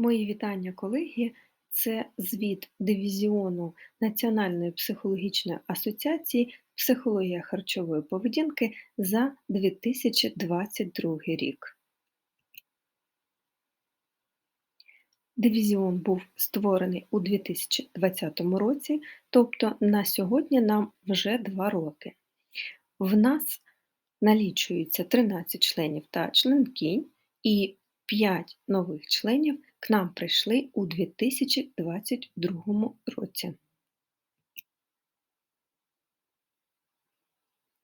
Мої вітання, колеги. Це звіт дивізіону Національної психологічної асоціації Психологія харчової поведінки за 2022 рік. Дивізіон був створений у 2020 році, тобто на сьогодні нам вже два роки. В нас налічується 13 членів та членкінь і 5 нових членів к нам прийшли у 2022 році.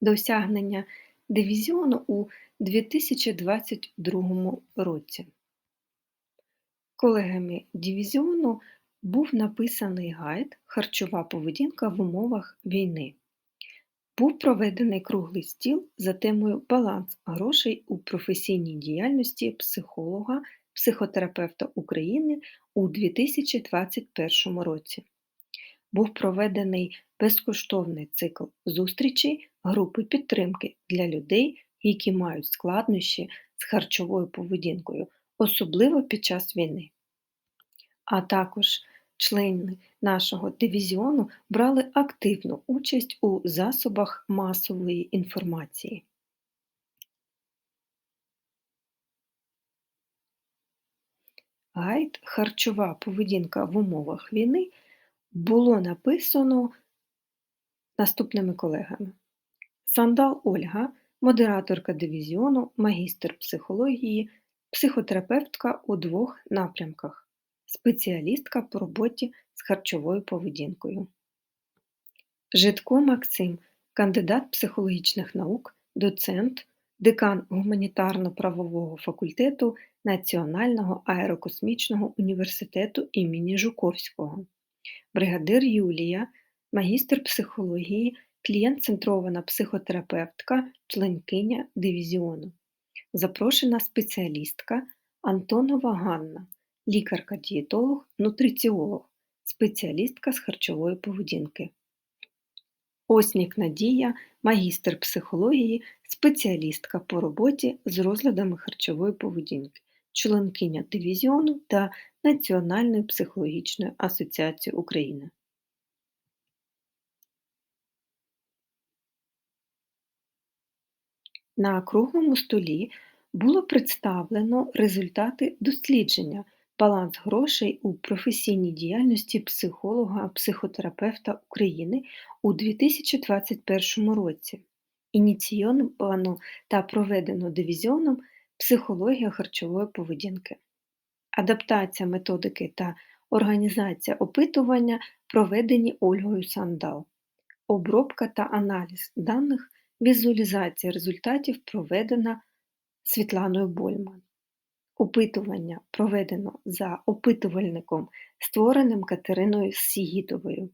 Досягнення дивізіону у 2022 році. Колегами дивізіону був написаний гайд Харчова поведінка в умовах війни. Був проведений круглий стіл за темою Баланс грошей у професійній діяльності психолога, психотерапевта України у 2021 році. Був проведений безкоштовний цикл зустрічей групи підтримки для людей, які мають складнощі з харчовою поведінкою, особливо під час війни. А також члени нашого дивізіону брали активну участь у засобах масової інформації. Гайд Харчова поведінка в умовах війни було написано наступними колегами: Сандал Ольга, модераторка дивізіону, магістр психології, психотерапевтка у двох напрямках, спеціалістка по роботі з харчовою поведінкою. Житко Максим, кандидат психологічних наук, доцент, декан гуманітарно-правового факультету Національного аерокосмічного університету імені Жуковського, бригадир Юлія, магістр психології, клієнт-центрована психотерапевтка, членкиня дивізіону, запрошена спеціалістка Антонова Ганна, лікарка-дієтолог, нутриціолог, спеціалістка з харчової поведінки. Оснік Надія, магістр психології, спеціалістка по роботі з розладами харчової поведінки, членкиня дивізіону та Національної психологічної асоціації України. На круглому столі було представлено результати дослідження баланс грошей у професійній діяльності психолога, психотерапевта України у 2021 році, ініційовано та проведено дивізіоном психологія харчової поведінки, адаптація методики та організація опитування проведені Ольгою Сандал, обробка та аналіз даних, візуалізація результатів проведена Світланою Больман. Опитування проведено за опитувальником, створеним Катериною Сігітовою.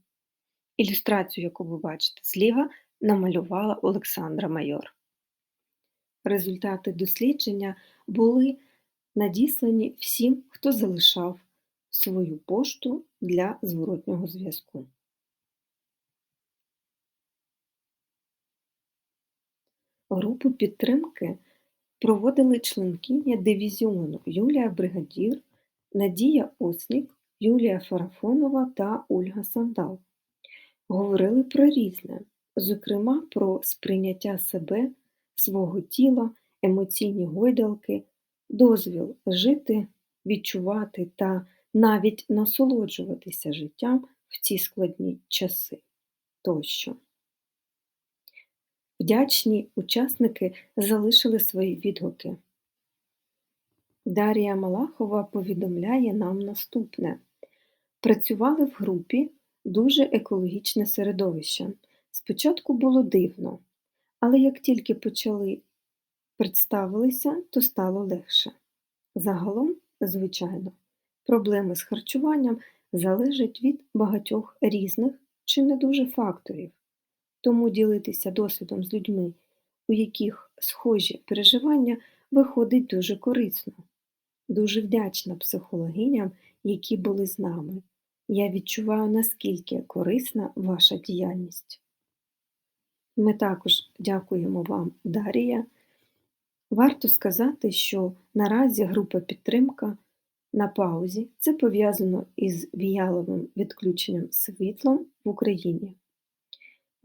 Ілюстрацію, яку ви бачите зліва, намалювала Олександра Майор. Результати дослідження були надіслані всім, хто залишав свою пошту для зворотнього зв'язку. Групу підтримки проводили членкиня дивізіону Юлія Бригадір, Надія Оснік, Юлія Фарафонова та Ольга Сандал. Говорили про різне, зокрема про сприйняття себе, свого тіла, емоційні гойдалки, дозвіл жити, відчувати та навіть насолоджуватися життям в ці складні часи тощо. Вдячні учасники залишили свої відгуки. Дарія Малахова повідомляє нам наступне: працювали в групі дуже екологічне середовище. Спочатку було дивно, але як тільки почали представилися, то стало легше. Загалом, звичайно, проблеми з харчуванням залежать від багатьох різних чи не дуже факторів. Тому ділитися досвідом з людьми, у яких схожі переживання, виходить дуже корисно. Дуже вдячна психологиням, які були з нами. Я відчуваю, наскільки корисна ваша діяльність. Ми також дякуємо вам, Дарія. Варто сказати, що наразі група підтримка на паузі це пов'язано із віяловим відключенням світлом в Україні.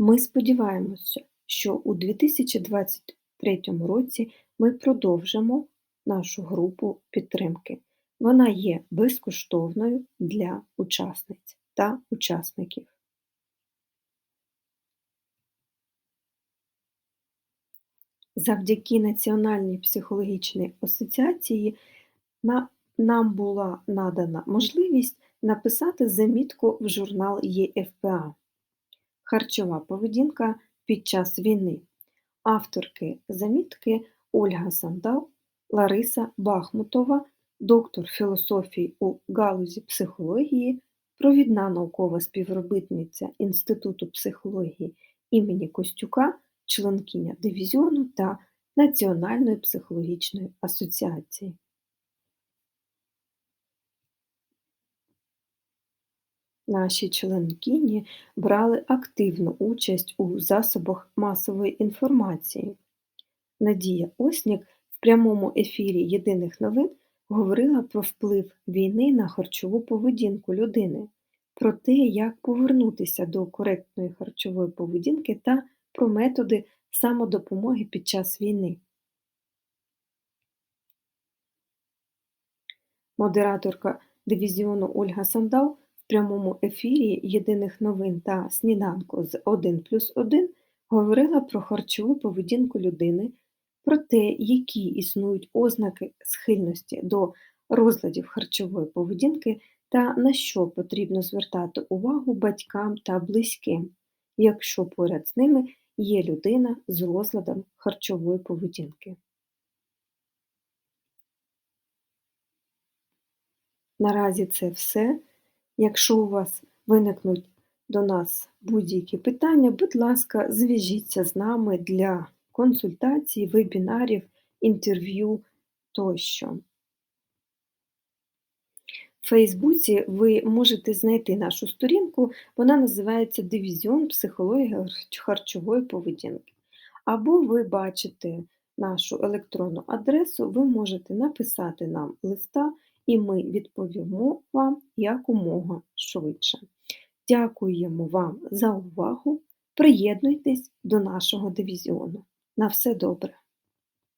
Ми сподіваємося, що у 2023 році ми продовжимо нашу групу підтримки. Вона є безкоштовною для учасниць та учасників. Завдяки Національній психологічній асоціації нам була надана можливість написати замітку в журнал ЄФПА Харчова поведінка під час війни. Авторки замітки Ольга Сандал, Лариса Бахмутова, доктор філософії у галузі психології, провідна наукова співробітниця Інституту психології імені Костюка членкиня дивізіону та Національної психологічної асоціації. Наші членкині брали активну участь у засобах масової інформації. Надія Оснік в прямому ефірі Єдиних новин говорила про вплив війни на харчову поведінку людини, про те, як повернутися до коректної харчової поведінки та про методи самодопомоги під час війни. Модераторка дивізіону Ольга Сандал в прямому ефірі Єдиних новин та сніданку з 1 плюс 1 говорила про харчову поведінку людини, про те, які існують ознаки схильності до розладів харчової поведінки та на що потрібно звертати увагу батькам та близьким, якщо поряд з ними є людина з розладом харчової поведінки. Наразі це все. Якщо у вас виникнуть до нас будь-які питання, будь ласка, зв'яжіться з нами для консультацій, вебінарів, інтерв'ю тощо. В Фейсбуці ви можете знайти нашу сторінку, вона називається Дивізіон психології харчової поведінки. Або ви бачите нашу електронну адресу, ви можете написати нам листа, і ми відповімо вам якомога швидше. Дякуємо вам за увагу! Приєднуйтесь до нашого дивізіону. На все добре!